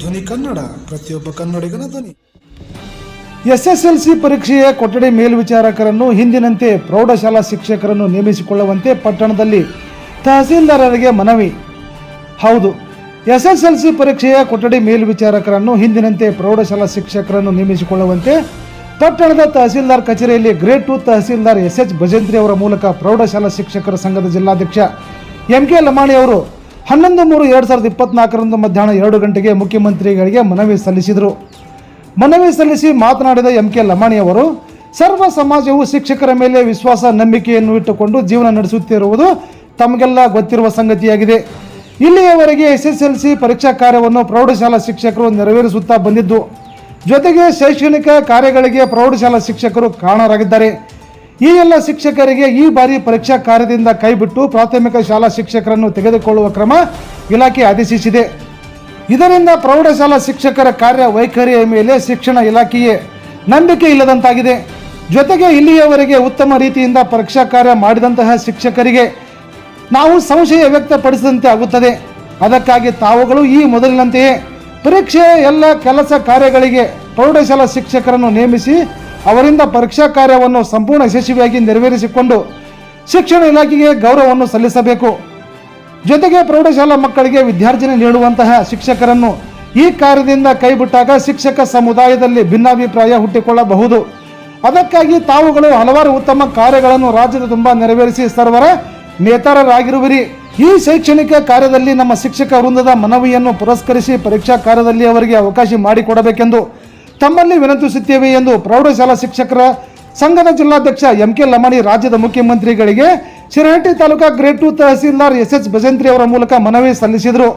ಧ್ವನಿ ಕನ್ನಡ, ಪ್ರತಿಯೊಬ್ಬ ಕನ್ನಡಿಗನ ಧ್ವನಿ. ಎಸ್ಎಸ್ಎಲ್ಸಿ ಪರೀಕ್ಷೆಯ ಕೊಠಡಿ ಮೇಲ್ವಿಚಾರಕರನ್ನು ಹಿಂದಿನಂತೆ ಪ್ರೌಢಶಾಲಾ ಶಿಕ್ಷಕರನ್ನು ನೇಮಿಸಿಕೊಳ್ಳುವಂತೆ ಪಟ್ಟಣದಲ್ಲಿ ತಹಸೀಲ್ದಾರರಿಗೆ ಮನವಿ. ಹೌದು, ಎಸ್ಎಸ್ಎಲ್ಸಿ ಪರೀಕ್ಷೆಯ ಕೊಠಡಿ ಮೇಲ್ವಿಚಾರಕರನ್ನು ಹಿಂದಿನಂತೆ ಪ್ರೌಢಶಾಲಾ ಶಿಕ್ಷಕರನ್ನು ನೇಮಿಸಿಕೊಳ್ಳುವಂತೆ ಪಟ್ಟಣದ ತಹಸೀಲ್ದಾರ್ ಕಚೇರಿಯಲ್ಲಿ grade two tahsildar S H Bhajantri ಅವರ ಮೂಲಕ ಪ್ರೌಢಶಾಲಾ ಶಿಕ್ಷಕರ ಸಂಘದ ಜಿಲ್ಲಾಧ್ಯಕ್ಷ ಎಂ ಕೆ ಲಮಾಣಿ ಅವರು ಹನ್ನೊಂದು ಮೂರು ಎರಡು ಸಾವಿರದ ಇಪ್ಪತ್ನಾಲ್ಕರಂದು ಮಧ್ಯಾಹ್ನ ಎರಡು ಗಂಟೆಗೆ ಮುಖ್ಯಮಂತ್ರಿಗಳಿಗೆ ಮನವಿ ಸಲ್ಲಿಸಿದರು. ಮನವಿ ಸಲ್ಲಿಸಿ ಮಾತನಾಡಿದ ಎಂ ಕೆ ಲಮಾಣಿಯವರು ಸರ್ವ ಸಮಾಜವು ಶಿಕ್ಷಕರ ಮೇಲೆ ವಿಶ್ವಾಸ, ನಂಬಿಕೆಯನ್ನು ಇಟ್ಟುಕೊಂಡು ಜೀವನ ನಡೆಸುತ್ತಿರುವುದು ತಮಗೆಲ್ಲ ಗೊತ್ತಿರುವ ಸಂಗತಿಯಾಗಿದೆ. ಇಲ್ಲಿಯವರೆಗೆ ಎಸ್ಎಸ್ಎಲ್ಸಿ ಪರೀಕ್ಷಾ ಕಾರ್ಯವನ್ನು ಪ್ರೌಢಶಾಲಾ ಶಿಕ್ಷಕರು ನೆರವೇರಿಸುತ್ತಾ ಬಂದಿದ್ದು, ಜೊತೆಗೆ ಶೈಕ್ಷಣಿಕ ಕಾರ್ಯಗಳಿಗೆ ಪ್ರೌಢಶಾಲಾ ಶಿಕ್ಷಕರು ಕಾರಣರಾಗಿದ್ದಾರೆ. ಈ ಎಲ್ಲ ಶಿಕ್ಷಕರಿಗೆ ಈ ಬಾರಿ ಪರೀಕ್ಷಾ ಕಾರ್ಯದಿಂದ ಕೈಬಿಟ್ಟು ಪ್ರಾಥಮಿಕ ಶಾಲಾ ಶಿಕ್ಷಕರನ್ನು ತೆಗೆದುಕೊಳ್ಳುವ ಕ್ರಮ ಇಲಾಖೆ ಆದೇಶಿಸಿದೆ. ಇದರಿಂದ ಪ್ರೌಢಶಾಲಾ ಶಿಕ್ಷಕರ ಕಾರ್ಯ ವೈಖರಿಯ ಮೇಲೆ ಶಿಕ್ಷಣ ಇಲಾಖೆಯೇ ನಂಬಿಕೆ ಇಲ್ಲದಂತಾಗಿದೆ. ಜೊತೆಗೆ ಇಲ್ಲಿಯವರೆಗೆ ಉತ್ತಮ ರೀತಿಯಿಂದ ಪರೀಕ್ಷಾ ಕಾರ್ಯ ಮಾಡಿದಂತಹ ಶಿಕ್ಷಕರಿಗೆ ನಾವು ಸಂಶಯ ವ್ಯಕ್ತಪಡಿಸಿದಂತೆ ಆಗುತ್ತದೆ. ಅದಕ್ಕಾಗಿ ತಾವುಗಳು ಈ ಮೊದಲಿನಂತೆಯೇ ಪರೀಕ್ಷೆಯ ಎಲ್ಲ ಕೆಲಸ ಕಾರ್ಯಗಳಿಗೆ ಪ್ರೌಢಶಾಲಾ ಶಿಕ್ಷಕರನ್ನು ನೇಮಿಸಿ ಅವರಿಂದ ಪರೀಕ್ಷಾ ಕಾರ್ಯವನ್ನು ಸಂಪೂರ್ಣ ಯಶಸ್ವಿಯಾಗಿ ನೆರವೇರಿಸಿಕೊಂಡು ಶಿಕ್ಷಣ ಇಲಾಖೆಗೆ ಗೌರವವನ್ನು ಸಲ್ಲಿಸಬೇಕು. ಜೊತೆಗೆ ಪ್ರೌಢಶಾಲಾ ಮಕ್ಕಳಿಗೆ ವಿದ್ಯಾರ್ಜನೆ ನೀಡುವಂತಹ ಶಿಕ್ಷಕರನ್ನು ಈ ಕಾರ್ಯದಿಂದ ಕೈಬಿಟ್ಟಾಗ ಶಿಕ್ಷಕ ಸಮುದಾಯದಲ್ಲಿ ಭಿನ್ನಾಭಿಪ್ರಾಯ ಹುಟ್ಟಿಕೊಳ್ಳಬಹುದು. ಅದಕ್ಕಾಗಿ ತಾವುಗಳು ಹಲವಾರು ಉತ್ತಮ ಕಾರ್ಯಗಳನ್ನು ರಾಜ್ಯದ ತುಂಬ ನೆರವೇರಿಸಿ ಸರ್ವರ ನೇತಾರರಾಗಿರುವಿರಿ. ಈ ಶೈಕ್ಷಣಿಕ ಕಾರ್ಯದಲ್ಲಿ ನಮ್ಮ ಶಿಕ್ಷಕ ವೃಂದದ ಮನವಿಯನ್ನು ಪುರಸ್ಕರಿಸಿ ಪರೀಕ್ಷಾ ಕಾರ್ಯದಲ್ಲಿ ಅವರಿಗೆ ಅವಕಾಶ ಮಾಡಿಕೊಡಬೇಕೆಂದು ತಮ್ಮಲ್ಲಿ ವಿನಂತಿಸುತ್ತೇವೆ ಎಂದು ಪ್ರೌಢಶಾಲಾ ಶಿಕ್ಷಕರ ಸಂಘದ ಜಿಲ್ಲಾಧ್ಯಕ್ಷ ಎಂ ಕೆ ಲಮಾಣಿ, ರಾಜ್ಯದ ಮುಖ್ಯಮಂತ್ರಿಗಳಿಗೆ Shirahatti taluka grade two tahsildar S S Bhajantri ಅವರ ಮೂಲಕ ಮನವಿ ಸಲ್ಲಿಸಿದರು.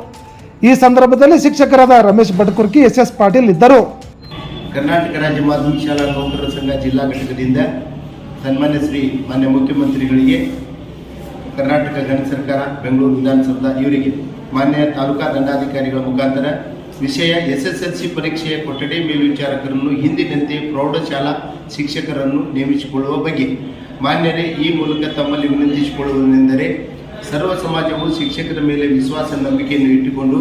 ಈ ಸಂದರ್ಭದಲ್ಲಿ ಶಿಕ್ಷಕರಾದ ರಮೇಶ್ ಭಟ್ಕುರ್ಕಿ ಎಸ್ ಎಸ್ ಪಾಟೀಲ್ ಇದ್ದರು. ಕರ್ನಾಟಕ ರಾಜ್ಯ ಮಾಧ್ಯಮಿಕ ಶಾಲಾ ನೌಕರರ ಸಂಘ ಜಿಲ್ಲಾ ಘಟಕದಿಂದ ಸನ್ಮಾನ್ಯ ಶ್ರೀ ಮಾನ್ಯ ಮುಖ್ಯಮಂತ್ರಿಗಳಿಗೆ ಕರ್ನಾಟಕ ಗಣ ಸರ್ಕಾರ, ಬೆಂಗಳೂರು ವಿಧಾನಸೌಧ ಇವರಿಗೆ ಮಾನ್ಯ ತಾಲೂಕಾ ದಂಡಾಧಿಕಾರಿಗಳ ಮುಖಾಂತರ ವಿಷಯ ಎಸ್ ಎಸ್ ಎಲ್ ಸಿ ಪರೀಕ್ಷೆಯ ಕೊಠಡಿ ಮೇಲ್ವಿಚಾರಕರನ್ನು ಹಿಂದಿನಂತೆ ಪ್ರೌಢಶಾಲಾ ಶಿಕ್ಷಕರನ್ನು ನೇಮಿಸಿಕೊಳ್ಳುವ ಬಗ್ಗೆ ಮಾನ್ಯರೇ ಈ ಮೂಲಕ ತಮ್ಮಲ್ಲಿ ವಿನಂತಿಸಿಕೊಳ್ಳುವುದೆಂದರೆ ಸರ್ವ ಸಮಾಜವು ಶಿಕ್ಷಕರ ಮೇಲೆ ವಿಶ್ವಾಸ, ನಂಬಿಕೆಯನ್ನು ಇಟ್ಟುಕೊಂಡು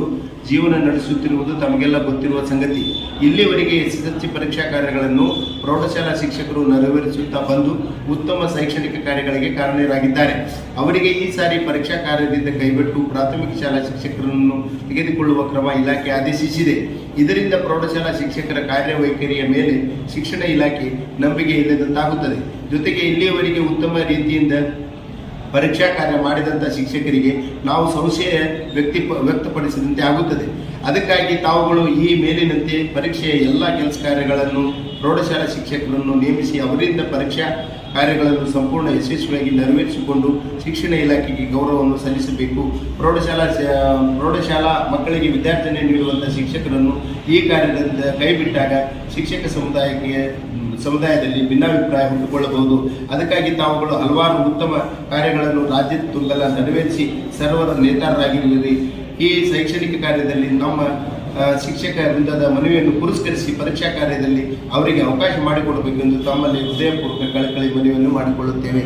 ಜೀವನ ನಡೆಸುತ್ತಿರುವುದು ತಮಗೆಲ್ಲ ಗೊತ್ತಿರುವ ಸಂಗತಿ. ಇಲ್ಲಿವರೆಗೆ ಎಸ್ ಎಸ್ ಪರೀಕ್ಷಾ ಕಾರ್ಯಗಳನ್ನು ಪ್ರೌಢಶಾಲಾ ಶಿಕ್ಷಕರು ನೆರವೇರಿಸುತ್ತಾ ಬಂದು ಉತ್ತಮ ಶೈಕ್ಷಣಿಕ ಕಾರ್ಯಗಳಿಗೆ ಕಾರಣರಾಗಿದ್ದಾರೆ. ಅವರಿಗೆ ಈ ಸಾರಿ ಪರೀಕ್ಷಾ ಕಾರ್ಯದಿಂದ ಕೈಬಿಟ್ಟು ಪ್ರಾಥಮಿಕ ಶಾಲಾ ಶಿಕ್ಷಕರನ್ನು ತೆಗೆದುಕೊಳ್ಳುವ ಕ್ರಮ ಇಲಾಖೆ ಆದೇಶಿಸಿದೆ. ಇದರಿಂದ ಪ್ರೌಢಶಾಲಾ ಶಿಕ್ಷಕರ ಕಾರ್ಯವೈಖರಿಯ ಮೇಲೆ ಶಿಕ್ಷಣ ಇಲಾಖೆ ನಂಬಿಕೆ ಇಲ್ಲದಂತಾಗುತ್ತದೆ. ಜೊತೆಗೆ ಇಲ್ಲಿಯವರೆಗೆ ಉತ್ತಮ ರೀತಿಯಿಂದ ಪರೀಕ್ಷಾ ಕಾರ್ಯ ಮಾಡಿದಂಥ ಶಿಕ್ಷಕರಿಗೆ ನಾವು ಸಂಶಯ ವ್ಯಕ್ತಿ ವ್ಯಕ್ತಪಡಿಸಿದಂತೆ ಆಗುತ್ತದೆ. ಅದಕ್ಕಾಗಿ ತಾವುಗಳು ಈ ಮೇಲಿನಂತೆ ಪರೀಕ್ಷೆಯ ಎಲ್ಲ ಕೆಲಸ ಕಾರ್ಯಗಳನ್ನು ಪ್ರೌಢಶಾಲಾ ಶಿಕ್ಷಕರನ್ನು ನೇಮಿಸಿ ಅವರಿಂದ ಪರೀಕ್ಷಾ ಕಾರ್ಯಗಳನ್ನು ಸಂಪೂರ್ಣ ಯಶಸ್ವಿಯಾಗಿ ನೆರವೇರಿಸಿಕೊಂಡು ಶಿಕ್ಷಣ ಇಲಾಖೆಗೆ ಗೌರವವನ್ನು ಸಲ್ಲಿಸಬೇಕು. ಪ್ರೌಢಶಾಲಾ ಪ್ರೌಢಶಾಲಾ ಮಕ್ಕಳಿಗೆ ವಿದ್ಯಾರ್ಥನೆ ನೀಡುವಂಥ ಶಿಕ್ಷಕರನ್ನು ಈ ಕಾರ್ಯದಿಂದ ಕೈಬಿಟ್ಟಾಗ ಶಿಕ್ಷಕ ಸಮುದಾಯಕ್ಕೆ ಸಮುದಾಯದಲ್ಲಿ ಭಿನ್ನಾಭಿಪ್ರಾಯ ಹುಟ್ಟುಕೊಳ್ಳಬಹುದು ಅದಕ್ಕಾಗಿ ತಾವುಗಳು ಹಲವಾರು ಉತ್ತಮ ಕಾರ್ಯಗಳನ್ನು ರಾಜ್ಯದ ತುಂಗಲ ನೆರವೇರಿಸಿ ಸರ್ವರ ನೇತಾರರಾಗಿರುವಿರಿ ಈ ಶೈಕ್ಷಣಿಕ ಕಾರ್ಯದಲ್ಲಿ ನಮ್ಮ ಶಿಕ್ಷಕ ವೃಂದದ ಮನವಿಯನ್ನು ಪುರಸ್ಕರಿಸಿ ಪರೀಕ್ಷಾ ಕಾರ್ಯದಲ್ಲಿ ಅವರಿಗೆ ಅವಕಾಶ ಮಾಡಿಕೊಡಬೇಕೆಂದು ತಮ್ಮಲ್ಲಿ ಹೃದಯಪೂರ್ವಕ ಕಳಕಳಿ ಮನವಿಯನ್ನು ಮಾಡಿಕೊಳ್ಳುತ್ತೇವೆ.